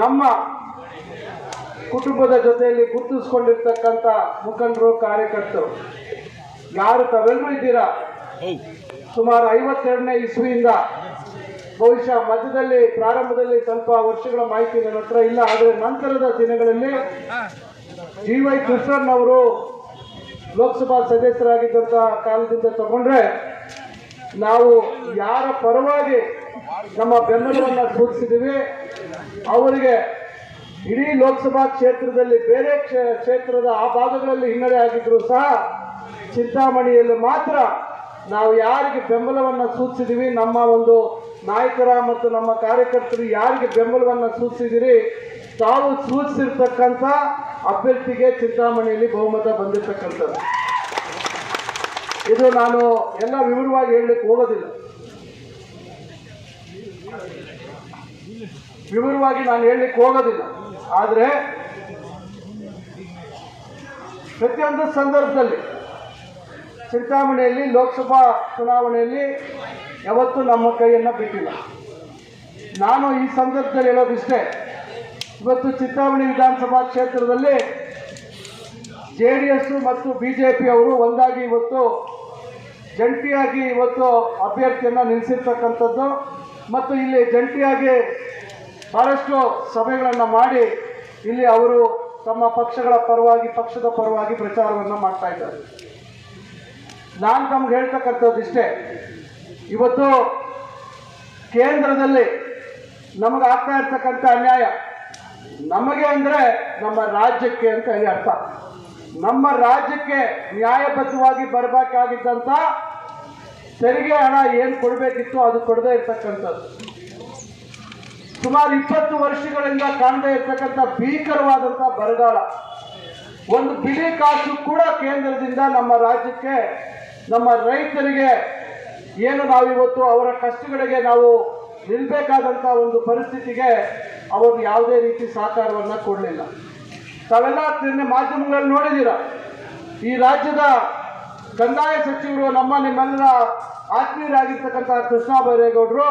ನಮ್ಮ ಕುಟುಂಬದ ಜೊತೆಯಲ್ಲಿ ಗುರುತಿಸ್ಕೊಂಡಿರ್ತಕ್ಕಂಥ ಮುಖಂಡರು, ಕಾರ್ಯಕರ್ತರು, ಯಾರು ತಾವೆಲ್ಲರೂ ಇದ್ದೀರಾ? ಸುಮಾರು ಐವತ್ತೆರಡನೇ ಇಸ್ವಿಯಿಂದ ಬಹುಶಃ ಮಧ್ಯದಲ್ಲಿ, ಪ್ರಾರಂಭದಲ್ಲಿ ಸ್ವಲ್ಪ ವರ್ಷಗಳ ಮಾಹಿತಿ ನನ್ನ ಹತ್ರ ಇಲ್ಲ, ಆದರೆ ನಂತರದ ದಿನಗಳಲ್ಲಿ ಜಿ ವೈ ಕೃಷ್ಣನ್ ಅವರು ಲೋಕಸಭಾ ಸದಸ್ಯರಾಗಿದ್ದಂಥ ಕಾಲದಿಂದ ತಗೊಂಡ್ರೆ ನಾವು ಯಾರ ಪರವಾಗಿ ನಮ್ಮ ಬೆಂಬಲವನ್ನು ಸೂಚಿಸಿದ್ದೀವಿ. ಅವರಿಗೆ ಇಡೀ ಲೋಕಸಭಾ ಕ್ಷೇತ್ರದಲ್ಲಿ ಬೇರೆ ಕ್ಷೇ- ಕ್ಷೇತ್ರದ ಆ ಭಾಗಗಳಲ್ಲಿ ಹಿನ್ನಡೆ ಆಗಿದ್ರು ಸಹ ಚಿಂತಾಮಣಿಯಲ್ಲಿ ಮಾತ್ರ ನಾವು ಯಾರಿಗೆ ಬೆಂಬಲವನ್ನು ಸೂಚಿಸಿದೀವಿ, ನಮ್ಮ ಒಂದು ನಾಯಕರ ಮತ್ತು ನಮ್ಮ ಕಾರ್ಯಕರ್ತರು ಯಾರಿಗೆ ಬೆಂಬಲವನ್ನು ಸೂಚಿಸಿದಿರಿ, ತಾವು ಸೂಚಿಸಿರ್ತಕ್ಕಂಥ ಅಭ್ಯರ್ಥಿಗೆ ಚಿಂತಾಮಣಿಯಲ್ಲಿ ಬಹುಮತ ಬಂದಿರತಕ್ಕಂಥದ್ದು. ಇದು ನಾನು ಎಲ್ಲ ವಿವರವಾಗಿ ಹೇಳಲಿಕ್ಕೆ ಹೋಗೋದಿಲ್ಲ. ವಿವರವಾಗಿ ನಾನು ಹೇಳಲಿಕ್ಕೆ ಹೋಗೋದಿಲ್ಲ. ಆದರೆ ಪ್ರತಿಯೊಂದು ಸಂದರ್ಭದಲ್ಲಿ ಚಿಂತಾಮಣಿಯಲ್ಲಿ ಲೋಕಸಭಾ ಚುನಾವಣೆಯಲ್ಲಿ ಯಾವತ್ತೂ ನಮ್ಮ ಕೈಯನ್ನು ಬಿಟ್ಟಿಲ್ಲ. ನಾನು ಈ ಸಂದರ್ಭದಲ್ಲಿ ಹೇಳೋದಿಷ್ಟೇ, ಇವತ್ತು ಚಿಂತಾಮಣಿ ವಿಧಾನಸಭಾ ಕ್ಷೇತ್ರದಲ್ಲಿ ಜೆ ಡಿ ಎಸ್ ಮತ್ತು ಬಿ ಜೆ ಪಿ ಅವರು ಒಂದಾಗಿ ಇವತ್ತು ಜಂಟಿಯಾಗಿ ಇವತ್ತು ಅಭ್ಯರ್ಥಿಯನ್ನು ನಿಲ್ಲಿಸಿರ್ತಕ್ಕಂಥದ್ದು ಮತ್ತು ಇಲ್ಲಿ ಜಂಟಿಯಾಗಿ ಭಾಳಷ್ಟು ಸಭೆಗಳನ್ನು ಮಾಡಿ ಇಲ್ಲಿ ಅವರು ತಮ್ಮ ಪಕ್ಷಗಳ ಪರವಾಗಿ, ಪಕ್ಷದ ಪರವಾಗಿ ಪ್ರಚಾರವನ್ನು ಮಾಡ್ತಾ ಇದ್ದಾರೆ. ನಾನು ತಮ್ಗೆ ಹೇಳ್ತಕ್ಕಂಥದ್ದು ಇಷ್ಟೇ. ಇವತ್ತು ಕೇಂದ್ರದಲ್ಲಿ ನಮಗೆ ಆಗ್ತಾ ಇರ್ತಕ್ಕಂಥ ಅನ್ಯಾಯ ನಮಗೆ ಅಂದರೆ ನಮ್ಮ ರಾಜ್ಯಕ್ಕೆ ಅಂತ ಹೇಳಿ ಅರ್ಥ. ನಮ್ಮ ರಾಜ್ಯಕ್ಕೆ ನ್ಯಾಯಬದ್ಧವಾಗಿ ಬರಬೇಕಾಗಿದ್ದಂಥ ತೆರಿಗೆ ಹಣ ಏನು ಕೊಡಬೇಕಿತ್ತು ಅದು ಕೊಡದೇ ಇರ್ತಕ್ಕಂಥದ್ದು. ಸುಮಾರು ಇಪ್ಪತ್ತು ವರ್ಷಗಳಿಂದ ಕಾಣದೇ ಇರ್ತಕ್ಕಂಥ ಭೀಕರವಾದಂಥ ಬರಗಾಲ. ಒಂದು ಬಿಳಿ ಕಾಸು ಕೂಡ ಕೇಂದ್ರದಿಂದ ನಮ್ಮ ರಾಜ್ಯಕ್ಕೆ, ನಮ್ಮ ರೈತರಿಗೆ ಏನು ನಾವಿವತ್ತು ಅವರ ಕಷ್ಟಗಳಿಗೆ ನಾವು ನಿಲ್ಬೇಕಾದಂಥ ಒಂದು ಪರಿಸ್ಥಿತಿಗೆ ಅವರು ಯಾವುದೇ ರೀತಿ ಸಹಕಾರವನ್ನು ಕೊಡಲಿಲ್ಲ. ತಾವೆಲ್ಲ ನಿನ್ನೆ ಮಾಧ್ಯಮಗಳಲ್ಲಿ ನೋಡಿದ್ದೀರ? ಈ ರಾಜ್ಯದ ಕಂದಾಯ ಸಚಿವರು ನಮ್ಮ ನಿಮ್ಮೆಲ್ಲರ ಆತ್ಮೀಯರಾಗಿರ್ತಕ್ಕಂಥ ಕೃಷ್ಣ ಬೈರೇಗೌಡರು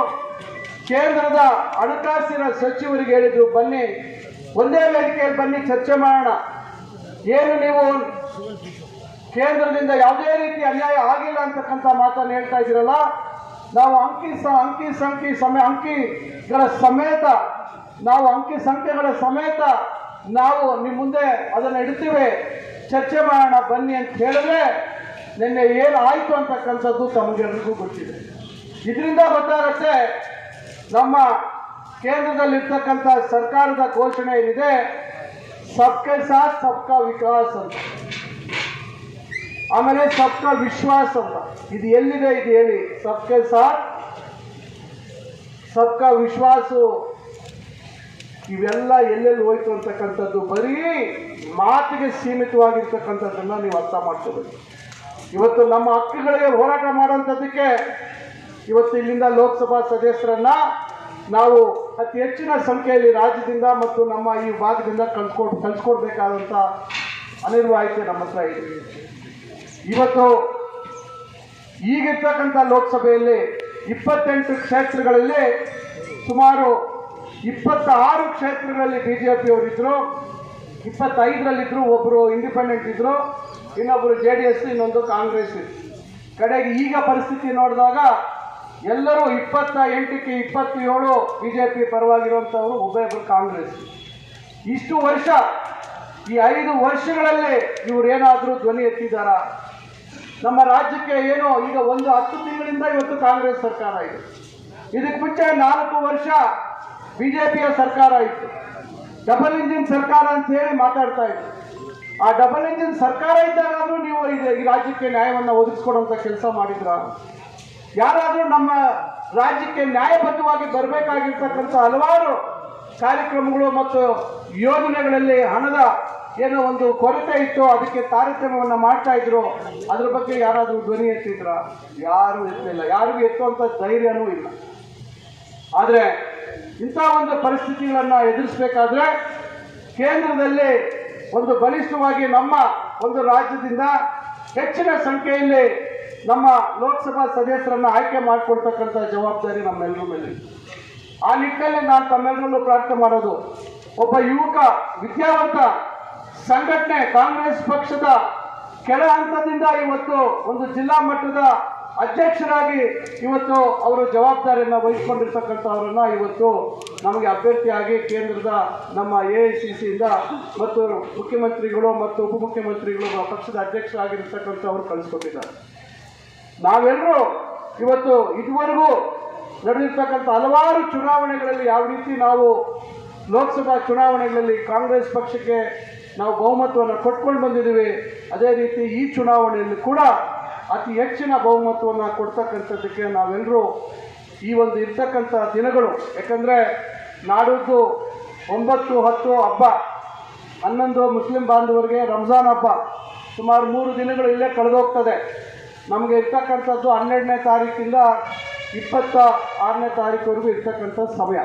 ಕೇಂದ್ರದ ಹಣಕಾಸಿನ ಸಚಿವರಿಗೆ ಹೇಳಿದ್ರು, ಬನ್ನಿ, ಒಂದೇ ವೇದಿಕೆಯಲ್ಲಿ ಬನ್ನಿ, ಚರ್ಚೆ ಮಾಡೋಣ. ಏನು ನೀವು ಕೇಂದ್ರದಿಂದ ಯಾವುದೇ ರೀತಿ ಅನ್ಯಾಯ ಆಗಿಲ್ಲ ಅಂತಕ್ಕಂಥ ಮಾತನ್ನು ಹೇಳ್ತಾ ಇದ್ದೀರಲ್ಲ, ನಾವು ಅಂಕಿ ಸ, ಅಂಕಿ ಸಂಖ್ಯೆ ಸಮಯ ಅಂಕಿಗಳ ಸಮೇತ, ನಾವು ಅಂಕಿ ಸಂಖ್ಯೆಗಳ ಸಮೇತ ನಾವು ನಿಮ್ಮ ಮುಂದೆ ಅದನ್ನು ಇಡ್ತೀವಿ. ಚರ್ಚೆ ಮಾಡೋಣ, ಬನ್ನಿ ಅಂತ ಹೇಳಿದ್ರೆ ನಿನ್ನೆ ಏನು ಆಯಿತು ಅಂತಕ್ಕಂಥದ್ದು ತಮಗೆಲ್ಲರಿಗೂ ಗೊತ್ತಿದೆ. ಇದರಿಂದ ಗೊತ್ತಾಗತ್ತೆ ನಮ್ಮ ಕೇಂದ್ರದಲ್ಲಿರ್ತಕ್ಕಂಥ ಸರ್ಕಾರದ ಘೋಷಣೆ ಏನಿದೆ? ಸಬ್ಕೆ ಸಾಥ್, ಸಬ್ಕಾ ವಿಕಾಸ್ ಅಂತ. ಆಮೇಲೆ ಸಬ್ಕಾ ವಿಶ್ವಾಸ ಅಂತ. ಇದು ಎಲ್ಲಿದೆ? ಇದು ಹೇಳಿ. ಸಬ್ಕೆ ಸಾಥ್, ಸಬ್ಕಾ ವಿಶ್ವಾಸು. ಇವೆಲ್ಲ ಎಲ್ಲೆಲ್ಲಿ ಹೋಯ್ತು ಅಂತಕ್ಕಂಥದ್ದು? ಬರೀ ಮಾತಿಗೆ ಸೀಮಿತವಾಗಿರ್ತಕ್ಕಂಥದ್ದನ್ನ ನೀವು ಅರ್ಥ ಮಾಡ್ಕೋಬೇಕು. ಇವತ್ತು ನಮ್ಮ ಹಕ್ಕುಗಳಿಗೆ ಹೋರಾಟ ಮಾಡುವಂಥದ್ದಕ್ಕೆ ಇವತ್ತು ಇಲ್ಲಿಂದ ಲೋಕಸಭಾ ಸದಸ್ಯರನ್ನ ನಾವು ಅತಿ ಹೆಚ್ಚಿನ ಸಂಖ್ಯೆಯಲ್ಲಿ ರಾಜ್ಯದಿಂದ ಮತ್ತು ನಮ್ಮ ಈ ಭಾಗದಿಂದ ಕಳ್ಸ್ಕೊಡ್ ಕಳ್ಸ್ಕೊಡ್ಬೇಕಾದಂಥ ಅನಿರ್ವಾಹಿತೆ ನಮ್ಮ ಹತ್ರ ಇದೆ. ಇವತ್ತು ಈಗಿರ್ತಕ್ಕಂಥ ಲೋಕಸಭೆಯಲ್ಲಿ ಇಪ್ಪತ್ತೆಂಟು ಕ್ಷೇತ್ರಗಳಲ್ಲಿ ಸುಮಾರು ಇಪ್ಪತ್ತಾರು ಕ್ಷೇತ್ರಗಳಲ್ಲಿ ಬಿ ಜೆ ಪಿಯವರಿದ್ದರು ಇಪ್ಪತ್ತೈದರಲ್ಲಿದ್ದರು ಒಬ್ಬರು ಇಂಡಿಪೆಂಡೆಂಟ್ ಇದ್ದರು ಇನ್ನೊಬ್ಬರು ಜೆ ಡಿ ಎಸ್ ಇನ್ನೊಂದು ಕಾಂಗ್ರೆಸ್ ಕಡೆಗೆ ಈಗ ಪರಿಸ್ಥಿತಿ ನೋಡಿದಾಗ ಎಲ್ಲರೂ ಇಪ್ಪತ್ತ ಎಂಟಕ್ಕೆ ಇಪ್ಪತ್ತೇಳು ಬಿ ಜೆ ಪಿ ಪರವಾಗಿರುವಂಥವರು ಒಬ್ಬೊಬ್ಬರು ಕಾಂಗ್ರೆಸ್. ಇಷ್ಟು ವರ್ಷ, ಈ ಐದು ವರ್ಷಗಳಲ್ಲಿ ಇವರೇನಾದರೂ ಧ್ವನಿ ಎತ್ತಿದ್ದಾರಾ? ನಮ್ಮ ರಾಜ್ಯಕ್ಕೆ ಏನು ಈಗ ಒಂದು ಹತ್ತು ತಿಂಗಳಿಂದ ಇವತ್ತು ಕಾಂಗ್ರೆಸ್ ಸರ್ಕಾರ ಇದೆ. ಇದಕ್ಕೆ ಮುಂಚೆ ನಾಲ್ಕು ವರ್ಷ ಬಿ ಜೆ ಪಿಯ ಸರ್ಕಾರ ಇತ್ತು. ಡಬಲ್ ಇಂಜಿನ್ ಸರ್ಕಾರ ಅಂತ ಹೇಳಿ ಮಾತಾಡ್ತಾ ಇತ್ತು ಆ ಡಬಲ್ ಇಂಜಿನ್ ಸರ್ಕಾರ ಇದ್ದಾಗಾದರೂ ನೀವು ಈ ರಾಜ್ಯಕ್ಕೆ ನ್ಯಾಯವನ್ನು ಒದಗಿಸ್ಕೊಡುವಂಥ ಕೆಲಸ ಮಾಡಿದ್ರ? ಯಾರಾದರೂ ನಮ್ಮ ರಾಜ್ಯಕ್ಕೆ ನ್ಯಾಯಬದ್ಧವಾಗಿ ಬರಬೇಕಾಗಿರ್ತಕ್ಕಂಥ ಹಲವಾರು ಕಾರ್ಯಕ್ರಮಗಳು ಮತ್ತು ಯೋಜನೆಗಳಲ್ಲಿ ಹಣದ ಏನೋ ಒಂದು ಕೊರತೆ ಇತ್ತು, ಅದಕ್ಕೆ ತಾರತಮ್ಯವನ್ನು ಮಾಡ್ತಾ ಇದ್ರು. ಅದ್ರ ಬಗ್ಗೆ ಯಾರಾದರೂ ಧ್ವನಿ ಎತ್ತಿದ್ರ? ಯಾರು ಎತ್ತಲಿಲ್ಲ. ಯಾರಿಗೂ ಎತ್ತುವಂಥ ಧೈರ್ಯನೂ ಇಲ್ಲ. ಆದರೆ ಇಂಥ ಒಂದು ಪರಿಸ್ಥಿತಿಗಳನ್ನು ಎದುರಿಸಬೇಕಾದ್ರೆ ಕೇಂದ್ರದಲ್ಲಿ ಒಂದು ಬಲಿಷ್ಠವಾಗಿ ನಮ್ಮ ಒಂದು ರಾಜ್ಯದಿಂದ ಹೆಚ್ಚಿನ ಸಂಖ್ಯೆಯಲ್ಲಿ ನಮ್ಮ ಲೋಕಸಭಾ ಸದಸ್ಯರನ್ನು ಆಯ್ಕೆ ಮಾಡಿಕೊಡ್ತಕ್ಕಂಥ ಜವಾಬ್ದಾರಿ ನಮ್ಮೆಲ್ಲರ ಮೇಲೆ ಆ ನಿಟ್ಟಿನಲ್ಲಿ ನಾನು ತಮ್ಮೆಲ್ಲರಲ್ಲೂ ಪ್ರಾರ್ಥನೆ ಮಾಡೋದು, ಒಬ್ಬ ಯುವಕ, ವಿದ್ಯಾವಂತ ಸಂಘಟನೆ, ಕಾಂಗ್ರೆಸ್ ಪಕ್ಷದ ಕೆಳ ಹಂತದಿಂದ ಇವತ್ತು ಒಂದು ಜಿಲ್ಲಾ ಮಟ್ಟದ ಅಧ್ಯಕ್ಷರಾಗಿ ಇವತ್ತು ಅವರು ಜವಾಬ್ದಾರಿಯನ್ನು ವಹಿಸಿಕೊಂಡಿರ್ತಕ್ಕಂಥವ್ರನ್ನ ಇವತ್ತು ನಮಗೆ ಅಭ್ಯರ್ಥಿಯಾಗಿ ಕೇಂದ್ರದ ನಮ್ಮ ಎ ಐ ಸಿ ಸಿಯಿಂದ ಮತ್ತು ಮುಖ್ಯಮಂತ್ರಿಗಳು ಮತ್ತು ಉಪಮುಖ್ಯಮಂತ್ರಿಗಳು ಪಕ್ಷದ ಅಧ್ಯಕ್ಷರಾಗಿರ್ತಕ್ಕಂಥವ್ರು ಕಳಿಸ್ಕೊಟ್ಟಿದ್ದಾರೆ. ನಾವೆಲ್ಲರೂ ಇವತ್ತು ಇದುವರೆಗೂ ನಡೆದಿರ್ತಕ್ಕಂಥ ಹಲವಾರು ಚುನಾವಣೆಗಳಲ್ಲಿ ಯಾವ ರೀತಿ ನಾವು ಲೋಕಸಭಾ ಚುನಾವಣೆಗಳಲ್ಲಿ ಕಾಂಗ್ರೆಸ್ ಪಕ್ಷಕ್ಕೆ ನಾವು ಬಹುಮತವನ್ನು ಕೊಟ್ಕೊಂಡು ಬಂದಿದ್ದೀವಿ, ಅದೇ ರೀತಿ ಈ ಚುನಾವಣೆಯಲ್ಲಿ ಕೂಡ ಅತಿ ಹೆಚ್ಚಿನ ಬಹುಮತವನ್ನು ಕೊಡ್ತಕ್ಕಂಥದ್ದಕ್ಕೆ ನಾವೆಲ್ಲರೂ ಈ ಒಂದು ಇರ್ತಕ್ಕಂಥ ದಿನಗಳು, ಯಾಕಂದರೆ ನಾಡಿದ್ದು ಒಂಬತ್ತು ಹತ್ತು ಹಬ್ಬ, ಹನ್ನೊಂದು ಮುಸ್ಲಿಂ ಬಾಂಧವರಿಗೆ ರಂಜಾನ್ ಹಬ್ಬ ಸುಮಾರು ಮೂರು ದಿನಗಳು ಇಲ್ಲೇ ಕಳೆದೋಗ್ತದೆ. ನಮಗೆ ಇರ್ತಕ್ಕಂಥದ್ದು ಹನ್ನೆರಡನೇ ತಾರೀಕಿಂದ ಇಪ್ಪತ್ತ ಆರನೇ ತಾರೀಕುವರೆಗೂ ಇರ್ತಕ್ಕಂಥ ಸಮಯ.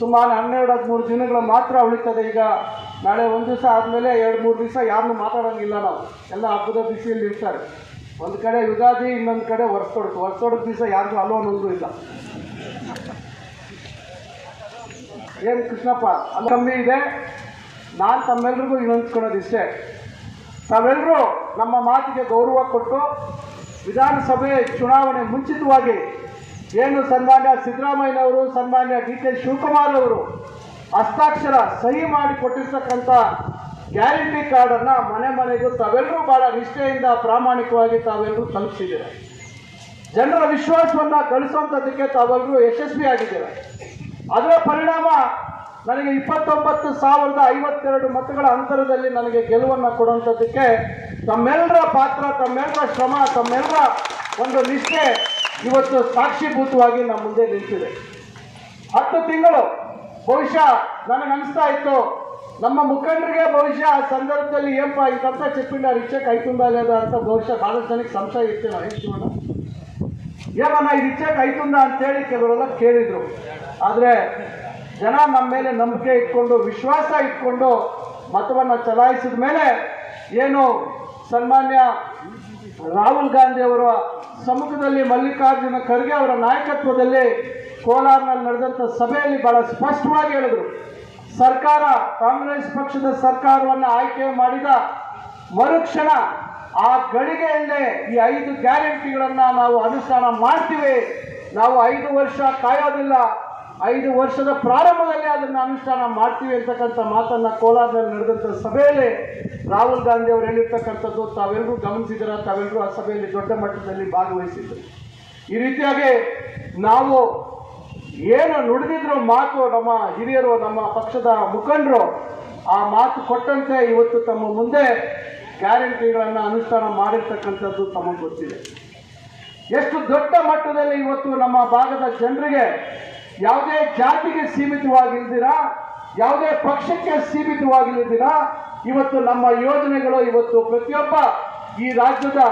ಸುಮಾರು ಹನ್ನೆರಡು, ಹದಿಮೂರು ದಿನಗಳು ಮಾತ್ರ ಉಳಿತದೆ. ಈಗ ನಾಳೆ ಒಂದು ದಿವಸ ಆದಮೇಲೆ ಎರಡು, ಮೂರು ದಿವಸ ಯಾರನ್ನೂ ಮಾತಾಡೋಂಗಿಲ್ಲ ನಾವು. ಎಲ್ಲ ಹಬ್ಬದ ಬಿಸಿಯಲ್ಲಿ ಇರ್ತಾರೆ. ಒಂದು ಕಡೆ ಯುಗಾದಿ, ಇನ್ನೊಂದು ಕಡೆ ವರ್ಷದೊಡಕು ವರ್ಷದೊಡಕು ದಿವಸ ಯಾರಿಗೂ ಅಲ್ಲೋ ಅನ್ನೋದು ಇಲ್ಲ. ಏನು ಕೃಷ್ಣಪ್ಪ? ಅಲ್ಲಿ, ಕಮ್ಮಿ ಇದೆ. ನಾನು ತಮ್ಮೆಲ್ರಿಗೂ ಇನ್ನೊಂದ್ಕೊಳೋದು ಇಷ್ಟೇ ತಾವೆಲ್ಲರೂ ನಮ್ಮ ಮಾತಿಗೆ ಗೌರವ ಕೊಟ್ಟು ವಿಧಾನಸಭೆ ಚುನಾವಣೆ ಮುಂಚಿತವಾಗಿ ಏನು ಸನ್ಮಾನ್ಯ ಸಿದ್ದರಾಮಯ್ಯನವರು, ಸನ್ಮಾನ್ಯ ಡಿ ಕೆ ಶಿವಕುಮಾರ್ ಅವರು ಹಸ್ತಾಕ್ಷರ ಸಹಿ ಮಾಡಿ ಕೊಟ್ಟಿರ್ತಕ್ಕಂಥ ಗ್ಯಾರಂಟಿ ಕಾರ್ಡನ್ನು ಮನೆ ಮನೆಗೂ ತಾವೆಲ್ಲರೂ ಭಾಳ ನಿಷ್ಠೆಯಿಂದ ಪ್ರಾಮಾಣಿಕವಾಗಿ ತಾವೆಲ್ಲರೂ ತಲುಪಿಸಿದ್ದೀರ? ಜನರ ವಿಶ್ವಾಸವನ್ನು ಗಳಿಸುವಂಥದ್ದಕ್ಕೆ ತಾವೆಲ್ಲರೂ ಯಶಸ್ವಿಯಾಗಿದ್ದೀರ? ಅದರ ಪರಿಣಾಮ ನನಗೆ ಇಪ್ಪತ್ತೊಂಬತ್ತು ಸಾವಿರದ ಐವತ್ತೆರಡು ಮತಗಳ ಅಂತರದಲ್ಲಿ ನನಗೆ ಗೆಲುವನ್ನು ಕೊಡುವಂಥದ್ದಕ್ಕೆ ತಮ್ಮೆಲ್ಲರ ಪಾತ್ರ ತಮ್ಮೆಲ್ಲರ ಶ್ರಮ ತಮ್ಮೆಲ್ಲರ ಒಂದು ನಿಷ್ಠೆ ಇವತ್ತು ಸಾಕ್ಷೀಭೂತವಾಗಿ ನಮ್ಮ ಮುಂದೆ ನಿಂತಿದೆ. ಹತ್ತು ತಿಂಗಳು ಬಹುಶಃ ನನಗೆ ಅನಿಸ್ತಾ ಇತ್ತು, ನಮ್ಮ ಮುಖಂಡರಿಗೆ ಬಹುಶಃ ಆ ಸಂದರ್ಭದಲ್ಲಿ ಏನಪ್ಪ ಇಂಥ ಚೆಪ್ಪಿಂಡ ರಿಕ್ಷೆ ಕೈ ತುಂಬದ ಅಂತ ಬಹುಶಃ ಭಾಳಷ್ಟು ಜನಕ್ಕೆ ಸಂಶಯ ಇತ್ತು. ಶಿವಣ್ಣ? ಏನನ್ನ ಈ ರಿಕ್ಷೆ ಕೈ ತುಂಬ ಅಂತೇಳಿ ಕೆಲವರೆಲ್ಲ ಕೇಳಿದರು. ಆದರೆ ಜನ ನಮ್ಮ ಮೇಲೆ ನಂಬಿಕೆ ಇಟ್ಕೊಂಡು, ವಿಶ್ವಾಸ ಇಟ್ಕೊಂಡು ಮತವನ್ನು ಚಲಾಯಿಸಿದ ಮೇಲೆ ಏನು ಸನ್ಮಾನ್ಯ ರಾಹುಲ್ ಗಾಂಧಿ ಅವರ ಸಮ್ಮುಖದಲ್ಲಿ ಮಲ್ಲಿಕಾರ್ಜುನ ಖರ್ಗೆ ಅವರ ನಾಯಕತ್ವದಲ್ಲಿ ಕೋಲಾರ್ನಲ್ಲಿ ನಡೆದಂಥ ಸಭೆಯಲ್ಲಿ ಬಹಳ ಸ್ಪಷ್ಟವಾಗಿ ಹೇಳಿದರು. ಸರ್ಕಾರ, ಕಾಂಗ್ರೆಸ್ ಪಕ್ಷದ ಸರ್ಕಾರವನ್ನು ಆಯ್ಕೆ ಮಾಡಿದ ಮರುಕ್ಷಣ ಆ ಗಳಿಗೆಯಲ್ಲೇ ಈ ಐದು ಗ್ಯಾರಂಟಿಗಳನ್ನು ನಾವು ಅನುಷ್ಠಾನ ಮಾಡ್ತೀವಿ. ನಾವು ಐದು ವರ್ಷ ಕಾಯೋದಿಲ್ಲ. ಐದು ವರ್ಷದ ಪ್ರಾರಂಭದಲ್ಲಿ ಅದನ್ನು ಅನುಷ್ಠಾನ ಮಾಡ್ತೀವಿ ಅಂತಕ್ಕಂಥ ಮಾತನ್ನು ಕೋಲಾರದಲ್ಲಿ ನಡೆದಂಥ ಸಭೆಯಲ್ಲಿ ರಾಹುಲ್ ಗಾಂಧಿ ಅವರು ಹೇಳಿರ್ತಕ್ಕಂಥದ್ದು ತಾವೆಲ್ಲರೂ ಗಮನಿಸಿದ್ರ ತಾವೆಲ್ಲರೂ ಆ ಸಭೆಯಲ್ಲಿ ದೊಡ್ಡ ಮಟ್ಟದಲ್ಲಿ ಭಾಗವಹಿಸಿದ್ರು. ಈ ರೀತಿಯಾಗಿ ನಾವು ಏನು ನುಡಿದಿದ್ರು ಮಾತು ನಮ್ಮ ಹಿರಿಯರು, ನಮ್ಮ ಪಕ್ಷದ ಮುಖಂಡರು ಆ ಮಾತು ಕೊಟ್ಟಂತೆ ಇವತ್ತು ತಮ್ಮ ಮುಂದೆ ಗ್ಯಾರಂಟಿಗಳನ್ನು ಅನುಷ್ಠಾನ ಮಾಡಿರ್ತಕ್ಕಂಥದ್ದು ತಮಗೆ ಗೊತ್ತಿದೆ. ಎಷ್ಟು ದೊಡ್ಡ ಮಟ್ಟದಲ್ಲಿ ಇವತ್ತು ನಮ್ಮ ಭಾಗದ ಜನರಿಗೆ ಯಾವುದೇ ಜಾತಿಗೆ ಸೀಮಿತವಾಗಿಲ್ದಿರ, ಯಾವುದೇ ಪಕ್ಷಕ್ಕೆ ಸೀಮಿತವಾಗಿಲ್ದಿರ, ಇವತ್ತು ನಮ್ಮ ಯೋಜನೆಗಳು, ಇವತ್ತು ಪ್ರತಿಯೊಬ್ಬ ಈ ರಾಜ್ಯದ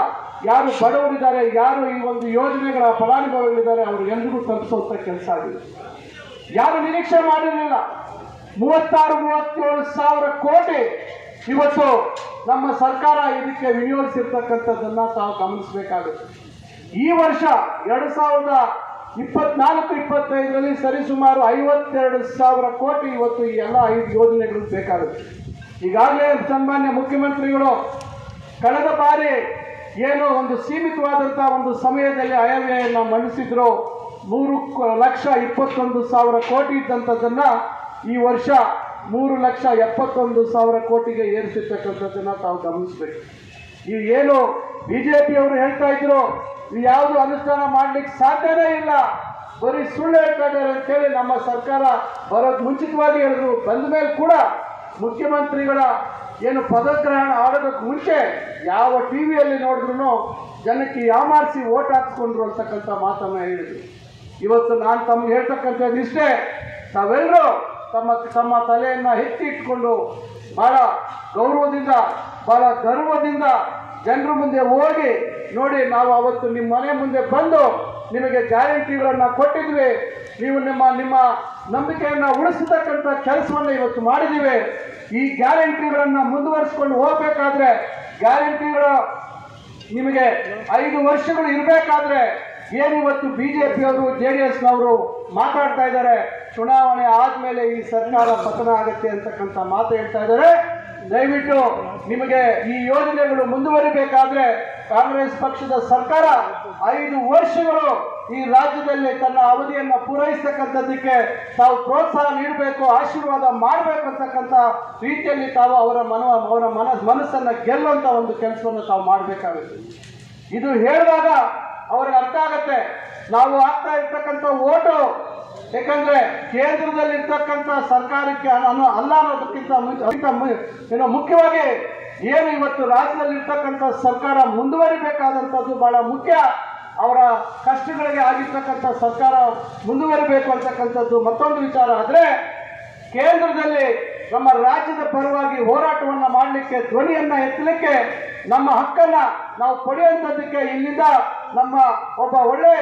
ಯಾರು ಬಡವರಿದ್ದಾರೆ, ಯಾರು ಈ ಒಂದು ಯೋಜನೆಗಳ ಫಲಾನುಭವಿಗಳಿದ್ದಾರೆ, ಅವರು ಎಂದಿಗೂ ತಲುಪಿಸುವಂಥ ಕೆಲಸ ಆಗಿದೆ. ಯಾರು ನಿರೀಕ್ಷೆ ಮಾಡಿರಲಿಲ್ಲ. ಮೂವತ್ತಾರು, ಮೂವತ್ತೇಳು ಸಾವಿರ ಕೋಟಿ ಇವತ್ತು ನಮ್ಮ ಸರ್ಕಾರ ಇದಕ್ಕೆ ವಿನಿಯೋಗಿಸಿರ್ತಕ್ಕಂಥದ್ದನ್ನ ತಾವು ಗಮನಿಸಬೇಕಾಗುತ್ತೆ. ಈ ವರ್ಷ ಎರಡು ಸಾವಿರದ ಇಪ್ಪತ್ನಾಲ್ಕು, ಇಪ್ಪತ್ತೈದರಲ್ಲಿ ಸರಿಸುಮಾರು ಐವತ್ತೆರಡು ಸಾವಿರ ಕೋಟಿ ಇವತ್ತು ಈ ಎಲ್ಲ ಐದು ಯೋಜನೆಗಳು ಬೇಕಾಗುತ್ತೆ. ಈಗಾಗಲೇ ಸನ್ಮಾನ್ಯ ಮುಖ್ಯಮಂತ್ರಿಗಳು ಕಳೆದ ಬಾರಿ ಏನು ಒಂದು ಸೀಮಿತವಾದಂಥ ಒಂದು ಸಮಯದಲ್ಲಿ ಆಯವ್ಯಯನ್ನು ಮಂಡಿಸಿದ್ರು. ಮೂರು ಲಕ್ಷ ಇಪ್ಪತ್ತೊಂದು ಸಾವಿರ ಕೋಟಿ ಇದ್ದಂಥದ್ದನ್ನು ಈ ವರ್ಷ ಮೂರು ಲಕ್ಷ ಎಪ್ಪತ್ತೊಂದು ಸಾವಿರ ಕೋಟಿಗೆ ಏರಿಸಿರ್ತಕ್ಕಂಥದ್ದನ್ನು ತಾವು ಗಮನಿಸಬೇಕು. ಈ ಏನು ಬಿ ಜೆ ಪಿಯವರು ಹೇಳ್ತಾ ಇದ್ರು ಇದು ಯಾವುದು ಅನುಷ್ಠಾನ ಮಾಡ್ಲಿಕ್ಕೆ ಸಾಧ್ಯನೇ ಇಲ್ಲ. ಬರೀ ಸುಳ್ಳು ಇದ್ದಾರೆ ಅಂತೇಳಿ ನಮ್ಮ ಸರ್ಕಾರ ಬರೋದು ಮುಂಚಿತವಾಗಿ ಹೇಳಿದ್ರು. ಬಂದ ಮೇಲೆ ಕೂಡ ಮುಖ್ಯಮಂತ್ರಿಗಳ ಏನು ಪದಗ್ರಹಣ ಆಡೋದಕ್ಕೆ ಮುಂಚೆ ಯಾವ ಟಿ ವಿಯಲ್ಲಿ ನೋಡಿದ್ರು ಜನಕ್ಕೆ ಯಾಮಾರಿಸಿ ಓಟ್ ಹಾಕ್ಸ್ಕೊಂಡ್ರು ಅಂತಕ್ಕಂಥ ಮಾತನ್ನು ಹೇಳಿದ್ರು. ಇವತ್ತು ನಾನು ತಮ್ಗೆ ಹೇಳ್ತಕ್ಕಂಥದ್ದು ಇಷ್ಟೇ. ತಾವೆಲ್ಲರೂ ತಮ್ಮ ತಮ್ಮ ತಲೆಯನ್ನು ಎತ್ತಿ ಇಟ್ಕೊಂಡು ಬಹಳ ಗೌರವದಿಂದ, ಬಹಳ ಗರ್ವದಿಂದ ಜನರ ಮುಂದೆ ಹೋಗಿ ನೋಡಿ, ನಾವು ಅವತ್ತು ನಿಮ್ಮ ಮನೆ ಮುಂದೆ ಬಂದು ನಿಮಗೆ ಗ್ಯಾರಂಟಿಗಳನ್ನು ಕೊಟ್ಟಿದ್ವಿ. ನೀವು ನಿಮ್ಮ ನಿಮ್ಮ ನಂಬಿಕೆಯನ್ನು ಉಳಿಸತಕ್ಕಂಥ ಕೆಲಸವನ್ನು ಇವತ್ತು ಮಾಡಿದ್ದೀವಿ. ಈ ಗ್ಯಾರಂಟಿಗಳನ್ನು ಮುಂದುವರಿಸ್ಕೊಂಡು ಹೋಗ್ಬೇಕಾದ್ರೆ, ಗ್ಯಾರಂಟಿಗಳು ನಿಮಗೆ ಐದು ವರ್ಷಗಳು ಇರಬೇಕಾದ್ರೆ ಏನು ಇವತ್ತು ಬಿ ಜೆ ಡಿ ಎಸ್ನವರು ಮಾತಾಡ್ತಾ ಇದ್ದಾರೆ? ಚುನಾವಣೆ ಆದ್ಮೇಲೆ ಈ ಸರ್ಕಾರ ಪತನ ಆಗುತ್ತೆ ಅಂತಕ್ಕಂಥ ಮಾತು ಹೇಳ್ತಾ ಇದ್ದಾರೆ. ದಯವಿಟ್ಟು ನಿಮಗೆ ಈ ಯೋಜನೆಗಳು ಮುಂದುವರಿಬೇಕಾದ್ರೆ ಕಾಂಗ್ರೆಸ್ ಪಕ್ಷದ ಸರ್ಕಾರ ಐದು ವರ್ಷಗಳು ಈ ರಾಜ್ಯದಲ್ಲಿ ತನ್ನ ಅವಧಿಯನ್ನು ಪೂರೈಸತಕ್ಕಂಥದ್ದಕ್ಕೆ ತಾವು ಪ್ರೋತ್ಸಾಹ ನೀಡಬೇಕು, ಆಶೀರ್ವಾದ ಮಾಡಬೇಕು ಅಂತಕ್ಕಂಥ ರೀತಿಯಲ್ಲಿ ತಾವು ಅವರ ಮನ ಅವರ ಮನ ಮನಸ್ಸನ್ನು ಗೆಲ್ಲುವಂಥ ಒಂದು ಕೆಲಸವನ್ನು ತಾವು ಮಾಡಬೇಕಾಗುತ್ತೆ. ಇದು ಹೇಳಿದಾಗ ಅವ್ರಿಗೆ ಅರ್ಥ ಆಗತ್ತೆ. ನಾವು ಆಗ್ತಾ ಇರ್ತಕ್ಕಂಥ ಓಟು ಯಾಕಂದ್ರೆ ಕೇಂದ್ರದಲ್ಲಿ ಇರ್ತಕ್ಕಂಥ ಸರ್ಕಾರಕ್ಕೆ ನಾನು ಅಲ್ಲ ಅನ್ನೋದಕ್ಕಿಂತ ಏನೋ ಮುಖ್ಯವಾಗಿ ಏನು ಇವತ್ತು ರಾಜ್ಯದಲ್ಲಿ ಇರ್ತಕ್ಕಂಥ ಸರ್ಕಾರ ಮುಂದುವರಿಬೇಕಾದಂಥದ್ದು ಬಹಳ ಮುಖ್ಯ. ಅವರ ಕಷ್ಟಗಳಿಗೆ ಆಗಿರ್ತಕ್ಕಂಥ ಸರ್ಕಾರ ಮುಂದುವರಿಬೇಕು ಅಂತಕ್ಕಂಥದ್ದು ಮತ್ತೊಂದು ವಿಚಾರ ಆದರೆ, ಕೇಂದ್ರದಲ್ಲಿ ನಮ್ಮ ರಾಜ್ಯದ ಪರವಾಗಿ ಹೋರಾಟವನ್ನು ಮಾಡಲಿಕ್ಕೆ, ಧ್ವನಿಯನ್ನು ಎತ್ತಲಿಕ್ಕೆ, ನಮ್ಮ ಹಕ್ಕನ್ನು ನಾವು ಪಡೆಯುವಂಥದ್ದಕ್ಕೆ ಇಲ್ಲಿಂದ ನಮ್ಮ ಒಬ್ಬ ಒಳ್ಳೆ